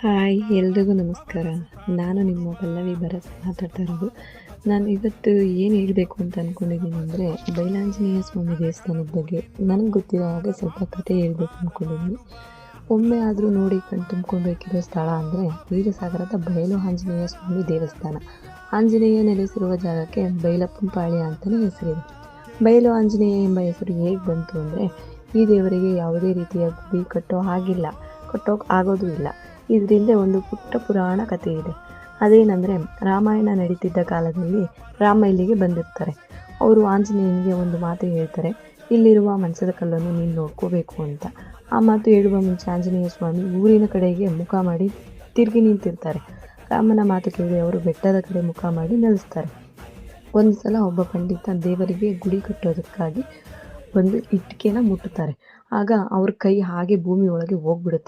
Hi, ಎಲ್ರಿಗೂ ನಮಸ್ಕಾರ. ನಾನು ನಿಮ್ಮ ಪಲ್ಲವಿ ಭರತ್ ಮಾತಾಡ್ತಾ ಇರೋದು ನಾನು ಇವತ್ತು ಏನು ಹೇಳಬೇಕು ಅಂತ ಅಂದ್ಕೊಂಡಿದ್ದೀನಿ ಅಂದರೆ, ಬೈಲಾಂಜನೇಯ ಸ್ವಾಮಿ ದೇವಸ್ಥಾನದ ಬಗ್ಗೆ. ನನಗೆ ಗೊತ್ತಿರೋ ಹಾಗೆ ಸ್ವಲ್ಪ ಕತೆ ಹೇಳಬೇಕು ಅಂದ್ಕೊಂಡಿದ್ದೀನಿ ಒಮ್ಮೆ ಆದರೂ ನೋಡಿ ಕಣ್ ತುಂಬ್ಕೊಳ್ಬೇಕಿರೋ ಸ್ಥಳ ಅಂದರೆ, ವೀರಸಾಗರದ ಬಯಲು ಆಂಜನೇಯ ಸ್ವಾಮಿ ದೇವಸ್ಥಾನ. ಆಂಜನೇಯ ನೆಲೆಸಿರುವ ಜಾಗಕ್ಕೆ ಬೈಲಪ್ಪನಪಾಳ್ಯ ಅಂತಲೇ ಹೆಸರಿದೆ. ಬಯಲು ಆಂಜನೇಯ ಎಂಬ ಹೆಸರು ಹೇಗೆ ಬಂತು ಅಂದರೆ, ಈ ದೇವರಿಗೆ ಯಾವುದೇ ರೀತಿಯ ಗುಡಿ ಕಟ್ಟೋ ಹಾಗಿಲ್ಲ. ಕಟ್ಟೋಕೆ ಆಗೋದು ಇಲ್ಲ. ಇದರಿಂದ ಒಂದು ಪುಟ್ಟ ಪುರಾಣ ಕಥೆ ಇದೆ. ಅದೇನೆಂದರೆ, ರಾಮಾಯಣ ನಡೀತಿದ್ದ ಕಾಲದಲ್ಲಿ ರಾಮ ಇಲ್ಲಿಗೆ ಬಂದಿರ್ತಾರೆ. ಅವರು ಆಂಜನೇಯನಿಗೆ ಒಂದು ಮಾತು ಹೇಳ್ತಾರೆ, ಇಲ್ಲಿರುವ ಮನಸದ ಕಲ್ಲನ್ನು ನೀನು ನೋಡ್ಕೋಬೇಕು ಅಂತ. ಆ ಮಾತು ಹೇಳುವ ಮುಂಚೆ ಆಂಜನೇಯ ಸ್ವಾಮಿ ಊರಿನ ಕಡೆಗೆ ಮುಖ ಮಾಡಿ ತಿರುಗಿ ನಿಂತಿರ್ತಾರೆ. ರಾಮನ ಮಾತು ಕೇಳಿ ಅವರು ಬೆಟ್ಟದ ಕಡೆ ಮುಖ ಮಾಡಿ ನೆಲೆಸ್ತಾರೆ. ಒಂದು ಸಲ ಒಬ್ಬ ಪಂಡಿತ ದೇವರಿಗೆ ಗುಡಿ ಕಟ್ಟೋದಕ್ಕಾಗಿ ಒಂದು ಇಟ್ಟಿಗೆನ ಮುಟ್ಟುತ್ತಾರೆ. ಆಗ ಅವ್ರ ಕೈ ಹಾಗೆ ಭೂಮಿ ಒಳಗೆ ಹೋಗ್ಬಿಡುತ್ತೆ.